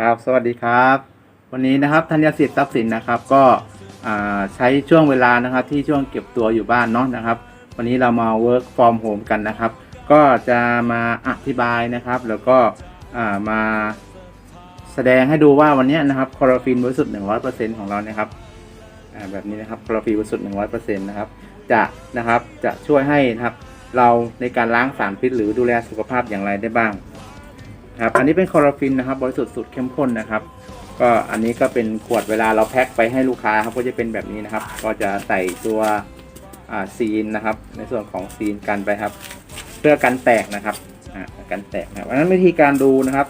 ครับ สวัสดีครับ วันนี้นะครับธัญสิทธิ์ทรัพย์สินนะครับก็ใช้ช่วงเวลานะครับที่ช่วงเก็บตัวอยู่บ้านเนาะนะครับ วันนี้เรามา work from home กันนะครับ ก็จะมาอธิบายนะครับ แล้วก็มาแสดงให้ดูว่าวันนี้นะครับคลอโรฟินบริสุทธิ์100%ของเรานะครับแบบนี้นะครับคลอโรฟินบริสุทธิ์100%นะครับจะนะครับจะช่วยให้นะครับเราในการล้างสารพิษหรือดูแลสุขภาพอย่างไรได้บ้าง ครับ อันนี้เป็นคอโรฟินนะครับ บริสุทธิ์สุดเข้มข้นนะครับ ก็อันนี้ก็เป็นขวดเวลาเราแพ็คไปให้ลูกค้าครับก็จะเป็นแบบนี้นะครับ ก็จะใส่ตัวซีนนะครับ ในส่วนของซีนกันไปครับ เพื่อกันแตกนะครับอ่ากันแตกนะครับอันนั้นวิธีการดูนะครับ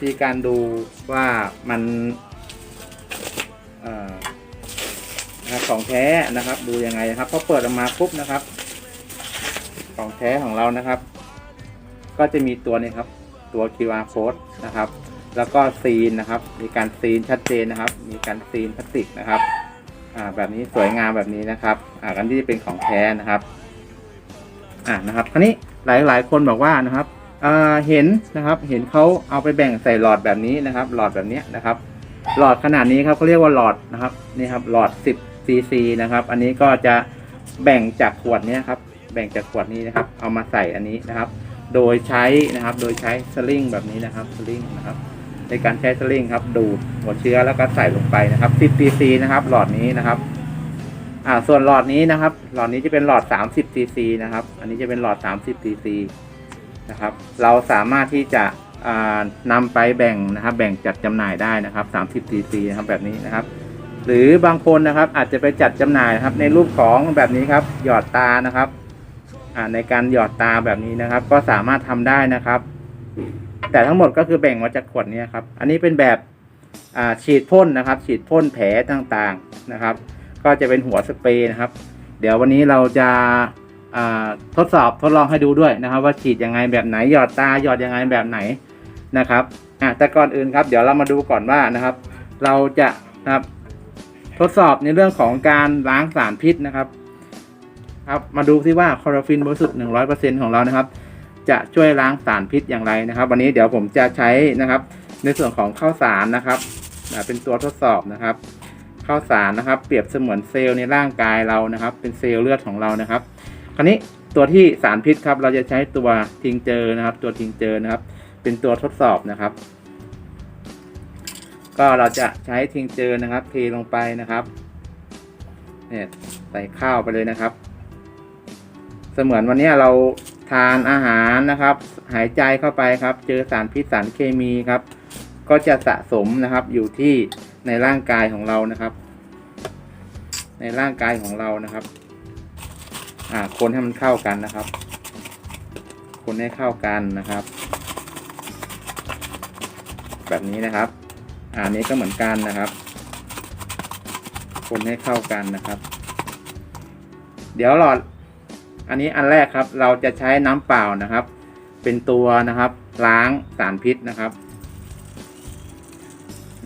วิธีการดูว่ามันนะครับของแท้นะครับ ดูยังไงนะครับพอเปิดออกมาปุ๊บนะครับ ของแท้ของเรานะครับ ก็จะมีตัวนี้ครับ ตัว QR code นะครับ แล้วก็ซีนนะครับ มีการซีนชัดเจนนะครับ มีการซีนพลาสติกนะครับอ่าแบบนี้สวยงามแบบนี้นะครับอ่าอันที่เป็นของแท้นะครับอ่านะครับคราวนี้หลายหลายคนบอกว่านะครับอ่าเห็นนะครับ เห็นเขาเอาไปแบ่งใส่หลอดแบบนี้นะครับ หลอดแบบนี้นะครับ หลอดขนาดนี้ครับเขาเรียกว่าหลอดนะครับนี่ครับหลอด 10 cc นะครับ อันนี้ก็จะแบ่งจากขวดนี้ครับแบ่งจากขวดนี้นะครับ เอามาใส่อันนี้นะครับ โดยใช้นะครับ โดยใช้สลิงแบบนี้นะครับสลิงนะครับ ในการใช้สลิงครับ ดูดหัวเชื้อแล้วก็ใส่ลงไปนะครับ 10 cc นะครับ หลอดนี้นะครับ อ่า ส่วนหลอดนี้นะครับ หลอดนี้จะเป็นหลอด 30 cc นะครับ อันนี้จะเป็นหลอด 30 cc นะครับ เราสามารถที่จะอ่านำไปแบ่งนะครับ แบ่งจัดจำหน่ายได้นะครับ30 cc นะครับแบบนี้นะครับ หรือบางคนนะครับอาจจะไปจัดจำหน่ายนะครับ ในรูปของแบบนี้ครับ หยอดตานะครับ ในการหยอดตาแบบนี้นะครับ ก็สามารถทำได้นะครับ แต่ทั้งหมดก็คือแบ่งมาจากขวดนี้ครับ อันนี้เป็นแบบฉีดพ่นนะครับ ฉีดพ่นแผลต่างๆนะครับ ก็จะเป็นหัวสเปรย์นะครับ เดี๋ยววันนี้เราจะทดสอบทดลองให้ดูด้วยนะครับ ว่าฉีดยังไงแบบไหนหยอดตาหยอดยังไงแบบไหนนะครับแต่ก่อนอื่นครับ เดี๋ยวเรามาดูก่อนว่านะครับ เราจะนะครับทดสอบในเรื่องของการล้างสารพิษนะครับ ครับมาดูซิว่าคลอโรฟินบริสุทธิ์100%ของเรานะครับ จะช่วยล้างสารพิษอย่างไรนะครับ วันนี้เดี๋ยวผมจะใช้นะครับ ในส่วนของข้าวสารนะครับเป็นตัวทดสอบนะครับข้าวสารนะครับ เปรียบเสมือนเซลล์ในร่างกายเรานะครับ เป็นเซลล์เลือดของเรานะครับ คราวนี้ตัวที่สารพิษครับ เราจะใช้ตัวทิงเจอนะครับ ตัวทิงเจอนะครับ เป็นตัวทดสอบนะครับ ก็เราจะใช้ทิงเจอนะครับเทลงไปนะครับเนี่ยใส่ข้าวไปเลยนะครับ เสมือนวันนี้เราทานอาหารนะครับ หายใจเข้าไปครับ เจอสารพิษสารเคมีครับ ก็จะสะสมนะครับอยู่ที่ในร่างกายของเรานะครับ ในร่างกายของเรานะครับอ่าคนให้มันเข้ากันนะครับ คนให้เข้ากันนะครับ แบบนี้นะครับอ่านนี้ก็เหมือนกันนะครับ คนให้เข้ากันนะครับ เดี๋ยวหลอด อันนี้อันแรกครับเราจะใช้น้ำเปล่านะครับ เป็นตัวนะครับล้างสารพิษนะครับ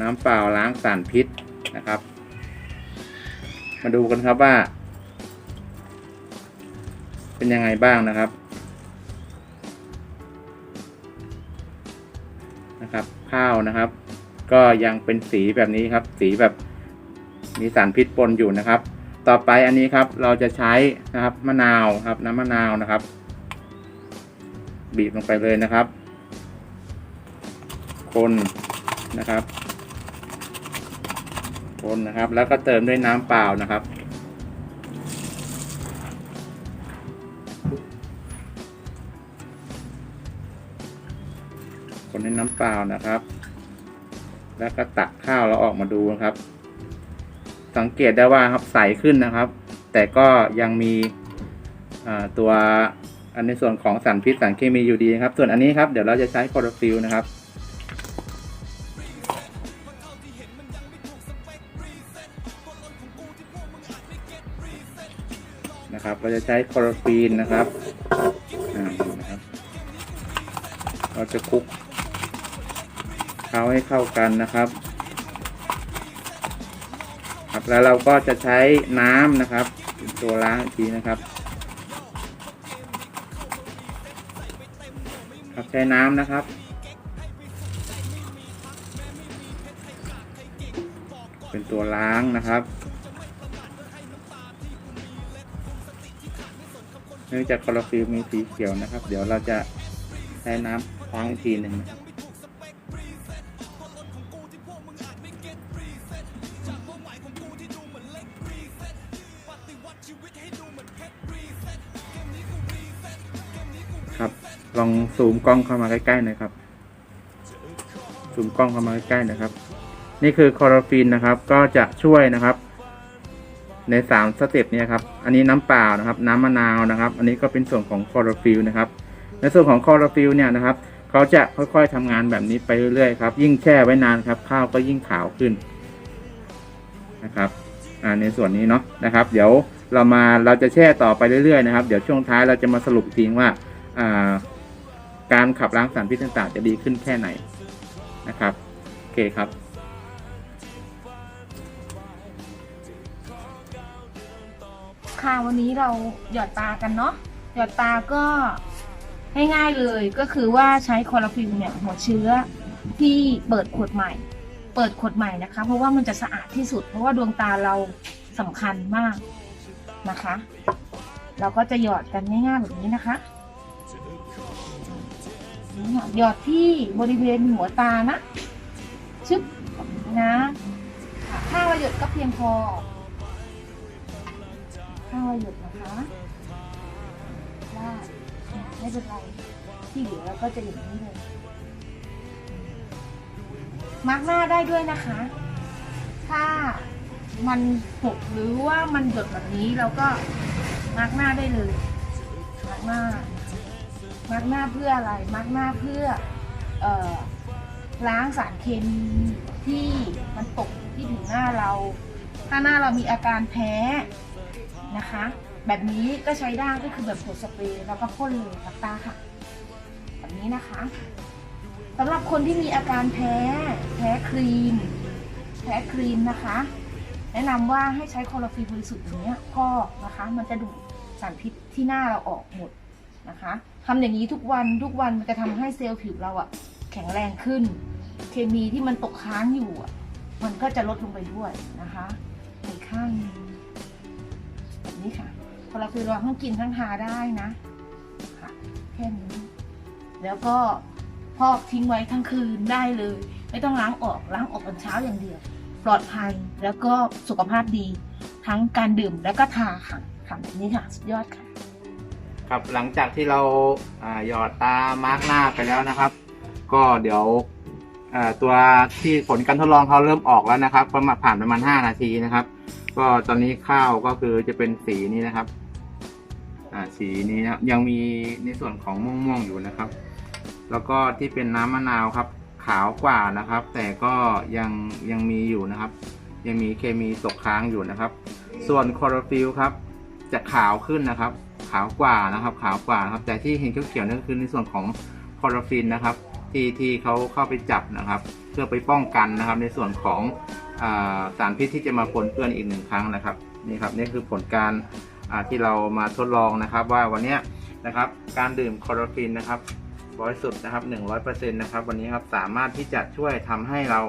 น้ำเปล่าล้างสารพิษนะครับ มาดูกันครับว่า เป็นยังไงบ้างนะครับนะครับ ข้าวนะครับ ก็ยังเป็นสีแบบนี้ครับ สีแบบมีสารพิษปนอยู่นะครับ ต่อไปอันนี้ครับเราจะใช้นะครับมะนาวครับน้ำมะนาวนะครับ บีบลงไปเลยนะครับ คนนะครับ คนนะครับ แล้วก็เติมด้วยน้ำเปล่านะครับ คนด้วยน้ำเปล่านะครับ แล้วก็ตักข้าวเราออกมาดูนะครับ สังเกตได้ว่าครับใสขึ้นนะครับ แต่ก็ยังมีตัวอันในส่วนของสารพิษสารเคมีอยู่ดีนะครับ ส่วนอันนี้ครับเดี๋ยวเราจะใช้คอโรฟิลนะครับนะครับเราจะใช้คอโรฟีนนะครับอ่านะครับเราจะคลุกเข้าให้เข้ากันนะครับ แล้วเราก็จะใช้น้ำนะครับ ตัวล้างทีนะครับครับใช้น้ำนะครับ เป็นตัวล้างนะครับ เนื่องจากคลอโรฟิลมีสีเขียวนะครับ เดี๋ยวเราจะใช้น้ำล้างอีกทีหนึ่งนะครับ ซูมกล้องเข้ามาใกล้ๆหน่อยครับซูมกล้องเข้ามาใกล้ๆนะครับ นี่คือคอโรฟินนะครับ ก็จะช่วยนะครับ ในสามสเต็ปเนี่ยครับ อันนี้น้ำเปล่านะครับ น้ำมะนาวนะครับ อันนี้ก็เป็นส่วนของคอโรฟิลนะครับ ในส่วนของคอโรฟิลเนี่ยนะครับเขาจะค่อยๆทำงานแบบนี้ไปเรื่อยๆครับ ยิ่งแช่ไว้นานครับ ข้าวก็ยิ่งขาวขึ้นนะครับอ่าในส่วนนี้เนาะนะครับ เดี๋ยวเรามาเราจะแช่ต่อไปเรื่อยๆนะครับ เดี๋ยวช่วงท้ายเราจะมาสรุปทีว่าอ่า การขับล้างสารพิษต่างๆ จะดีขึ้นแค่ไหนนะครับโอเคครับค่ะวันนี้เราหยอดตากันเนาะหยอดตาก็ง่ายๆเลยก็คือว่าใช้คลอโรฟิลเนี่ยหัวเชื้อที่เปิดขวดใหม่ เปิดขวดใหม่นะคะ เพราะว่ามันจะสะอาดที่สุด เพราะว่าดวงตาเราสำคัญมากนะคะ เราก็จะหยอดกันง่ายๆแบบนี้นะคะ หยอดที่บริเวณหัวตานะ ชึบนะค่ะถ้าเราหยดก็เพียงพอข้าวหยุดนะคะได้ไม่เป็นไร ที่เหลือเราก็จะอย่างนี้เลยมาร์กหน้าได้ด้วยนะคะ ถ้ามันหกหรือว่ามันหยดแบบนี้เราก็มาร์กหน้าได้เลยมาร์กหน้า มาร์กหน้าเพื่ออะไร มาร์กหน้าเพื่อออล้างสารเคมีที่มันตกที่ผิวหน้าเรา ถ้าหน้าเรามีอาการแพ้นะคะ แบบนี้ก็ใช้ได้ก็คือแบบขวดสเปรย์แล้วก็พ่นเลยกับตาค่ะ แบบนี้นะคะสำหรับคนที่มีอาการแพ้ แพ้ครีม แพ้ครีมนะคะ แนะนำว่าให้ใช้คลอโรฟิลบริสุทธิ์อย่างเนี้ยพอกนะคะ มันจะดูดสารพิษที่หน้าเราออกหมดนะคะ ทำอย่างนี้ทุกวันทุกวันมันจะทำให้เซลล์ผิวเราอะแข็งแรงขึ้น เคมีที่มันตกค้างอยู่อะมันก็จะลดลงไปด้วยนะคะอีกข้างนึงแบบนี้ค่ะพอเราคือเราทั้งกินทั้งทาได้นะค่ะแค่นี้ แล้วก็พอกทิ้งไว้ทั้งคืนได้เลย ไม่ต้องล้างออกล้างออกตอนเช้าอย่างเดียว ปลอดภัยแล้วก็สุขภาพดี ทั้งการดื่มแล้วก็ทาค่ะค่ะแบบนี้ค่ะ สุดยอดค่ะ ครับหลังจากที่เราหยอดตามาร์กหน้าไปแล้วนะครับ ก็เดี๋ยวตัวที่ผลการทดลองเขาเริ่มออกแล้วนะครับประมาณผ่านประมาณ 5 นาทีนะครับ ก็ตอนนี้ข้าวก็คือจะเป็นสีนี้นะครับสีนี้นะยังมีในส่วนของม่วงๆอยู่นะครับ แล้วก็ที่เป็นน้ำมะนาวครับ ขาวกว่านะครับ แต่ก็ยังยังมีอยู่นะครับ ยังมีเคมีตกค้างอยู่นะครับ ส่วนคลอโรฟิลครับ จะขาวขึ้นนะครับ ขาวกว่านะครับ ขาวกว่าครับ แต่ที่เห็นเขียวๆนั่นก็คือในส่วนของคลอโรฟินนะครับ ที่ที่เขาเข้าไปจับนะครับ เพื่อไปป้องกันนะครับ ในส่วนของอสารพิษที่จะมาปนเปื้อนอีกหนึ่งครั้งนะครับนี่ครับนี่คือผลการที่เรามาทดลองนะครับ ว่าวันนี้นะครับการดื่มคลอโรฟินนะครับบริสุทธิ์นะครับ100%นะครับวันนี้ครับสามารถที่จะช่วยทำให้เรา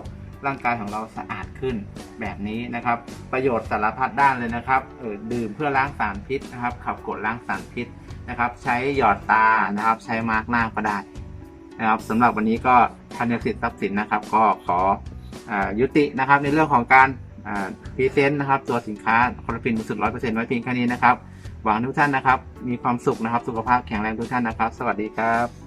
ร่างกายของเราสะอาดขึ้นแบบนี้นะครับ ประโยชน์สารพัดด้านเลยนะครับเออดื่มเพื่อล้างสารพิษนะครับ ขับกดล้างสารพิษนะครับ ใช้หยอดตานะครับ ใช้มาร์กหน้าก็ได้นะครับสำหรับวันนี้ก็ธัญสิทธิ์ทรัพย์สินนะครับ ก็ขออยุตินะครับในเรื่องของการพรีเซนต์นะครับตัวสินค้าคอร์ฟินสุทธิ์ร้อยเปอร์เซ็นต์ไว้เพียงแค่นี้นะครับ หวังทุกท่านนะครับ มีความสุขนะครับ สุขภาพแข็งแรงทุกท่านนะครับ สวัสดีครับ